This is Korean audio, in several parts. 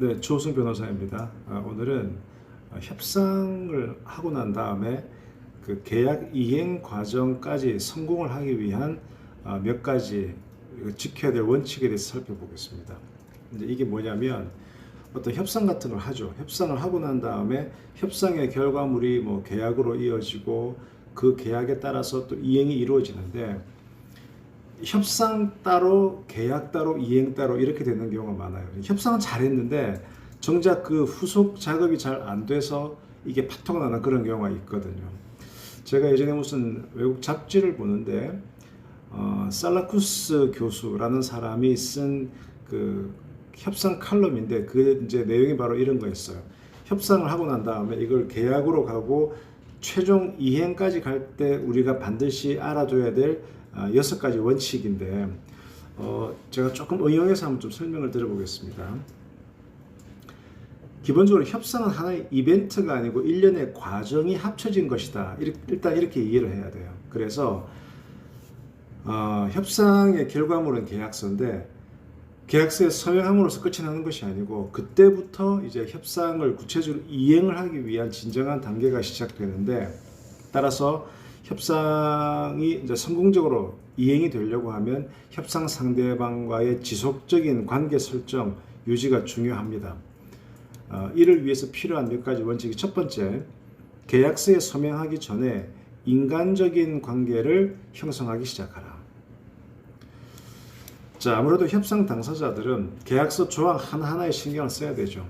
네, 조승 변호사입니다. 아, 오늘은 어, 협상을 하고 난 다음에 그 계약 이행 과정까지 성공을 하기 위한 아, 몇 가지 그 지켜야 될 원칙에 대해서 살펴보겠습니다. 이제 이게 뭐냐면 어떤 협상 같은 걸 하죠. 협상을 하고 난 다음에 협상의 결과물이 뭐 계약으로 이어지고 그 계약에 따라서 또 이행이 이루어지는데 협상 따로 계약 따로 이행 따로 이렇게 되는 경우가 많아요. 협상은 잘했는데 정작 그 후속 작업이 잘 안 돼서 이게 파토가 나는 그런 경우가 있거든요. 제가 예전에 무슨 외국 잡지를 보는데 어, 살라쿠스 교수라는 사람이 쓴 그 협상 칼럼인데 그 이제 내용이 바로 이런 거였어요. 협상을 하고 난 다음에 이걸 계약으로 가고 최종 이행까지 갈 때 우리가 반드시 알아둬야 될 아, 여섯 가지 원칙인데 어, 제가 조금 응용해서 한번 좀 설명을 드려보겠습니다. 기본적으로 협상은 하나의 이벤트가 아니고 일련의 과정이 합쳐진 것이다. 일단 이렇게 이해를 해야 돼요. 그래서 어, 협상의 결과물은 계약서인데 계약서에 서명함으로써 끝이 나는 것이 아니고 그때부터 이제 협상을 구체적으로 이행을 하기 위한 진정한 단계가 시작되는데 따라서 협상이 이제 성공적으로 이행이 되려고 하면 협상 상대방과의 지속적인 관계 설정 유지가 중요합니다. 어, 이를 위해서 필요한 몇 가지 원칙이 첫 번째 계약서에 서명하기 전에 인간적인 관계를 형성하기 시작하라. 자, 아무래도 협상 당사자들은 계약서 조항 하나하나에 신경을 써야 되죠.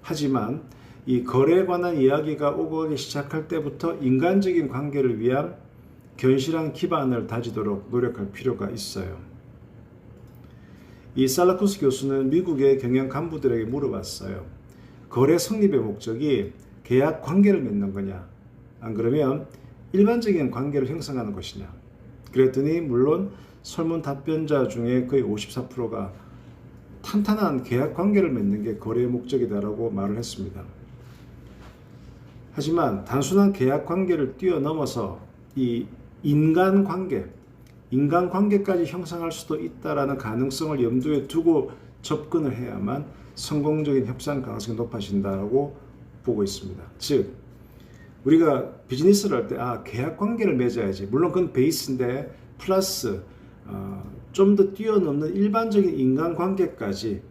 하지만 이 거래에 관한 이야기가 오고 시작할 때부터 인간적인 관계를 위한 견실한 기반을 다지도록 노력할 필요가 있어요. 이 살라쿠스 교수는 미국의 경영 간부들에게 물어봤어요. 거래 성립의 목적이 계약 관계를 맺는 거냐? 안 그러면 일반적인 관계를 형성하는 것이냐? 그랬더니 물론 설문 답변자 중에 거의 54%가 탄탄한 계약 관계를 맺는 게 거래의 목적이다라고 말을 했습니다. 하지만 단순한 계약 관계를 뛰어넘어서 이 인간 관계, 인간 관계까지 형성할 수도 있다라는 가능성을 염두에 두고 접근을 해야만 성공적인 협상 가능성이 높아진다고 보고 있습니다. 즉 우리가 비즈니스를 할 때 아 계약 관계를 맺어야지 물론 그건 베이스인데 플러스 어, 좀 더 뛰어넘는 일반적인 인간 관계까지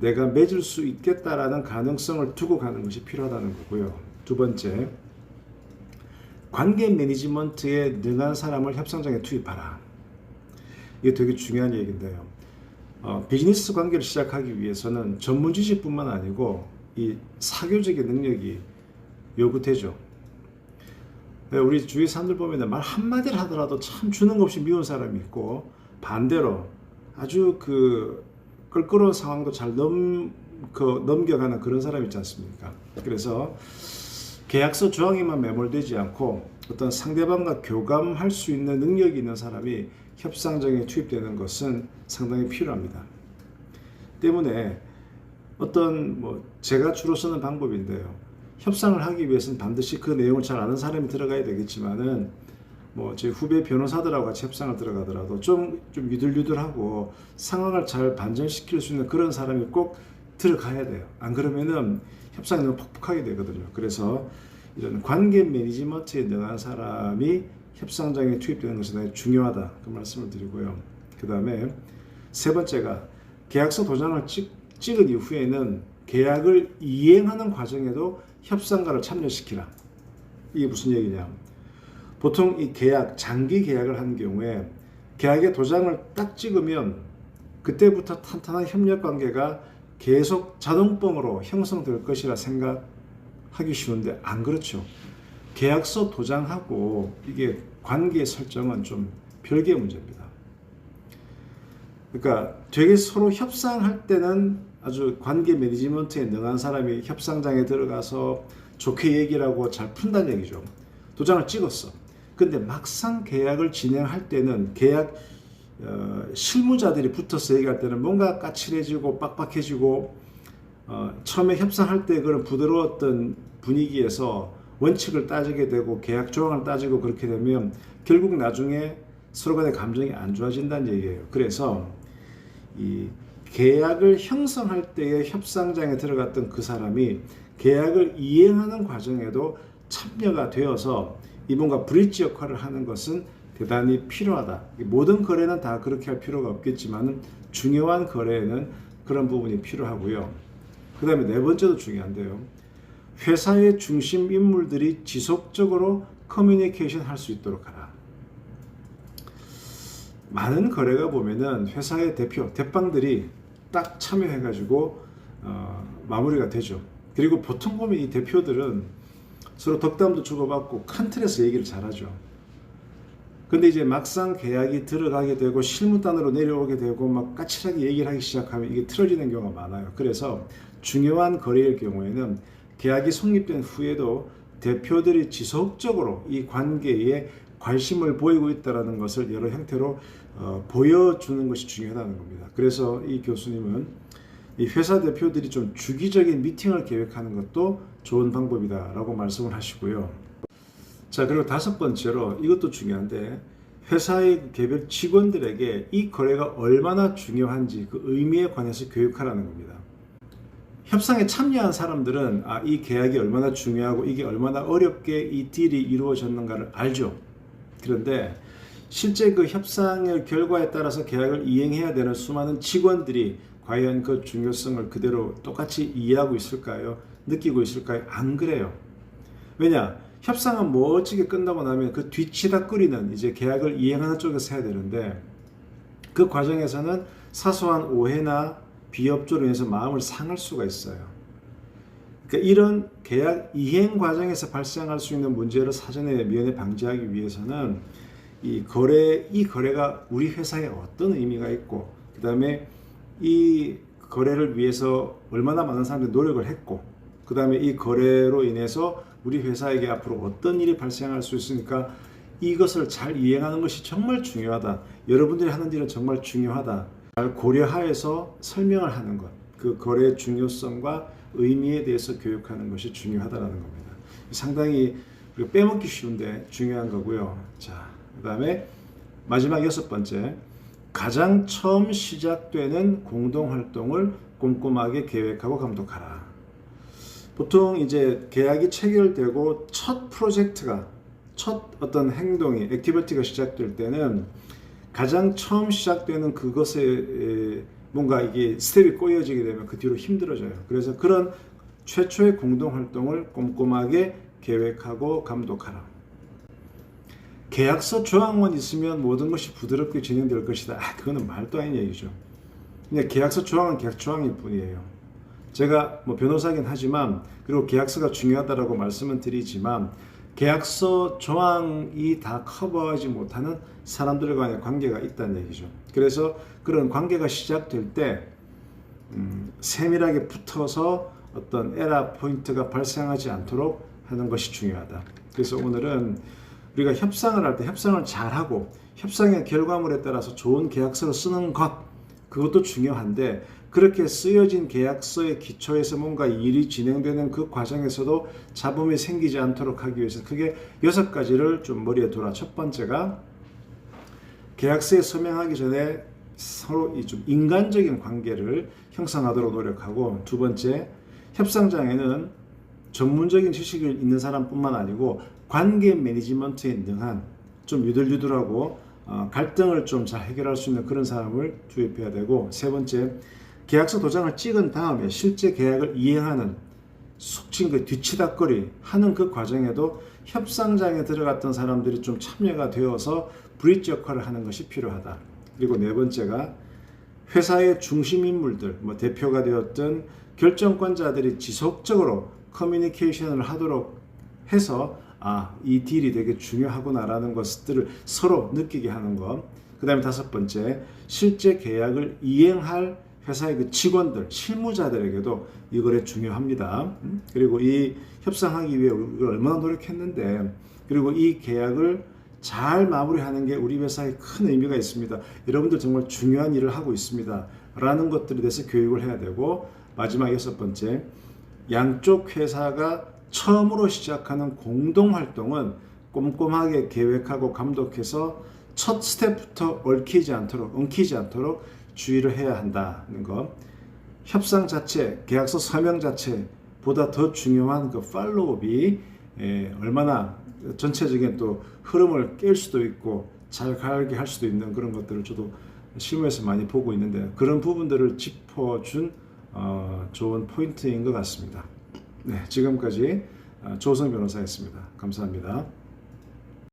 내가 맺을 수 있겠다라는 가능성을 두고 가는 것이 필요하다는 거고요. 두 번째, 관계 매니지먼트에 능한 사람을 협상장에 투입하라. 이게 되게 중요한 얘기인데요. 어, 비즈니스 관계를 시작하기 위해서는 전문 지식뿐만 아니고 이 사교적인 능력이 요구되죠. 네, 우리 주위 사람들 보면 말 한마디를 하더라도 참 주는 것 없이 미운 사람이 있고 반대로 아주 그 껄끄러운 상황도 잘 넘, 그 넘겨가는 그런 사람이 있지 않습니까? 그래서 계약서 조항에만 매몰되지 않고 어떤 상대방과 교감할 수 있는 능력이 있는 사람이 협상장에 투입되는 것은 상당히 필요합니다. 때문에 어떤 뭐 제가 주로 쓰는 방법인데요. 협상을 하기 위해서는 반드시 그 내용을 잘 아는 사람이 들어가야 되겠지만은 뭐 제 후배 변호사들하고 같이 협상을 들어가더라도 좀, 좀 유들유들하고 상황을 잘 반전시킬 수 있는 그런 사람이 꼭 들어가야 돼요. 안 그러면은 협상이 너무 퍽퍽하게 되거든요. 그래서 이런 관계 매니지먼트에 능한 사람이 협상장에 투입되는 것이 대단히 중요하다. 그 말씀을 드리고요. 그 다음에 세 번째가 계약서 도장을 찍, 찍은 이후에는 계약을 이행하는 과정에도 협상가를 참여시키라. 이게 무슨 얘기냐? 보통 이 계약, 장기 계약을 한 경우에 계약의 도장을 딱 찍으면 그때부터 탄탄한 협력 관계가 계속 자동뻥으로 형성될 것이라 생각하기 쉬운데 안 그렇죠. 계약서 도장하고 이게 관계 설정은 좀 별개의 문제입니다. 그러니까 되게 서로 협상할 때는 아주 관계 매니지먼트에 능한 사람이 협상장에 들어가서 좋게 얘기를 하고 잘 푼다는 얘기죠. 도장을 찍었어. 근데 막상 계약을 진행할 때는 계약 어, 실무자들이 붙어서 얘기할 때는 뭔가 까칠해지고 빡빡해지고 어, 처음에 협상할 때 그런 부드러웠던 분위기에서 원칙을 따지게 되고 계약 조항을 따지고 그렇게 되면 결국 나중에 서로 간의 감정이 안 좋아진다는 얘기예요. 그래서 이 계약을 형성할 때의 협상장에 들어갔던 그 사람이 계약을 이행하는 과정에도 참여가 되어서 이분과 브릿지 역할을 하는 것은 대단히 필요하다. 모든 거래는 다 그렇게 할 필요가 없겠지만 중요한 거래에는 그런 부분이 필요하고요. 그 다음에 네 번째도 중요한데요. 회사의 중심 인물들이 지속적으로 커뮤니케이션 할 수 있도록 하라. 많은 거래가 보면은 회사의 대표, 대빵들이 딱 참여해가지고 어, 마무리가 되죠. 그리고 보통 보면 이 대표들은 서로 덕담도 주고받고 큰 틀에서 얘기를 잘하죠. 근데 이제 막상 계약이 들어가게 되고 실무단으로 내려오게 되고 막 까칠하게 얘기를 하기 시작하면 이게 틀어지는 경우가 많아요. 그래서 중요한 거래일 경우에는 계약이 성립된 후에도 대표들이 지속적으로 이 관계에 관심을 보이고 있다는 것을 여러 형태로 어, 보여주는 것이 중요하다는 겁니다. 그래서 이 교수님은 이 회사 대표들이 좀 주기적인 미팅을 계획하는 것도 좋은 방법이다라고 말씀을 하시고요. 자, 그리고 다섯 번째로 이것도 중요한데 회사의 개별 직원들에게 이 거래가 얼마나 중요한지 그 의미에 관해서 교육하라는 겁니다. 협상에 참여한 사람들은 아, 이 계약이 얼마나 중요하고 이게 얼마나 어렵게 이 딜이 이루어졌는가를 알죠. 그런데 실제 그 협상의 결과에 따라서 계약을 이행해야 되는 수많은 직원들이 과연 그 중요성을 그대로 똑같이 이해하고 있을까요? 느끼고 있을까요? 안 그래요. 왜냐? 협상은 멋지게 끝나고 나면 그 뒤치다거리는 이제 계약을 이행하는 쪽에서 해야 되는데 그 과정에서는 사소한 오해나 비협조로 인해서 마음을 상할 수가 있어요. 그러니까 이런 계약 이행 과정에서 발생할 수 있는 문제를 사전에 미연에 방지하기 위해서는 이 거래 이 거래가 우리 회사에 어떤 의미가 있고 그다음에 이 거래를 위해서 얼마나 많은 사람들이 노력을 했고 그다음에 이 거래로 인해서 우리 회사에게 앞으로 어떤 일이 발생할 수 있으니까 이것을 잘 이행하는 것이 정말 중요하다. 여러분들이 하는 일은 정말 중요하다. 잘 고려하여서 설명을 하는 것. 그 거래의 중요성과 의미에 대해서 교육하는 것이 중요하다는 겁니다. 상당히 빼먹기 쉬운데 중요한 거고요. 자, 그 다음에 마지막 여섯 번째. 가장 처음 시작되는 공동 활동을 꼼꼼하게 계획하고 감독하라. 보통 이제 계약이 체결되고 첫 프로젝트가 첫 어떤 행동이 액티비티가 시작될 때는 가장 처음 시작되는 그것에 뭔가 이게 스텝이 꼬여지게 되면 그 뒤로 힘들어져요. 그래서 그런 최초의 공동 활동을 꼼꼼하게 계획하고 감독하라. 계약서 조항만 있으면 모든 것이 부드럽게 진행될 것이다. 아, 그거는 말도 아닌 얘기죠. 그냥 계약서 조항은 계약 조항일 뿐이에요. 제가 뭐 변호사긴 하지만 그리고 계약서가 중요하다라고 말씀은 드리지만 계약서 조항이 다 커버하지 못하는 사람들 간의 관계가 있다는 얘기죠. 그래서 그런 관계가 시작될 때 음, 세밀하게 붙어서 어떤 에라 포인트가 발생하지 않도록 하는 것이 중요하다. 그래서 오늘은 우리가 협상을 할 때 협상을 잘하고 협상의 결과물에 따라서 좋은 계약서를 쓰는 것 그것도 중요한데 그렇게 쓰여진 계약서의 기초에서 뭔가 일이 진행되는 그 과정에서도 잡음이 생기지 않도록 하기 위해서 크게 여섯 가지를 좀 머리에 둬라. 첫 번째가 계약서에 서명하기 전에 서로 이 좀 인간적인 관계를 형성하도록 노력하고 두 번째 협상장에는 전문적인 지식이 있는 사람뿐만 아니고 관계 매니지먼트에 능한 좀 유들유들하고 어, 갈등을 좀 잘 해결할 수 있는 그런 사람을 투입해야 되고 세 번째 계약서 도장을 찍은 다음에 실제 계약을 이행하는 속칭 그 뒤치다거리 하는 그 과정에도 협상장에 들어갔던 사람들이 좀 참여가 되어서 브릿지 역할을 하는 것이 필요하다. 그리고 네 번째가 회사의 중심 인물들, 뭐 대표가 되었던 결정권자들이 지속적으로 커뮤니케이션을 하도록 해서 아, 이 딜이 되게 중요하구나라는 것들을 서로 느끼게 하는 것. 그 다음에 다섯 번째, 실제 계약을 이행할 회사의 그 직원들, 실무자들에게도 이 거래 중요합니다. 음? 그리고 이 협상하기 위해 우리가 얼마나 노력했는데, 그리고 이 계약을 잘 마무리하는 게 우리 회사에 큰 의미가 있습니다. 여러분들 정말 중요한 일을 하고 있습니다. 라는 것들에 대해서 교육을 해야 되고, 마지막 여섯 번째, 양쪽 회사가 처음으로 시작하는 공동 활동은 꼼꼼하게 계획하고 감독해서 첫 스텝부터 얽히지 않도록 엉키지 않도록 주의를 해야 한다는 거. 협상 자체, 계약서 서명 자체보다 더 중요한 그 팔로업이 에, 얼마나 전체적인 또 흐름을 깰 수도 있고 잘 가게 할 수도 있는 그런 것들을 저도 실무에서 많이 보고 있는데 그런 부분들을 짚어준 어, 좋은 포인트인 것 같습니다. 네, 지금까지 어, 조성 변호사였습니다. 감사합니다.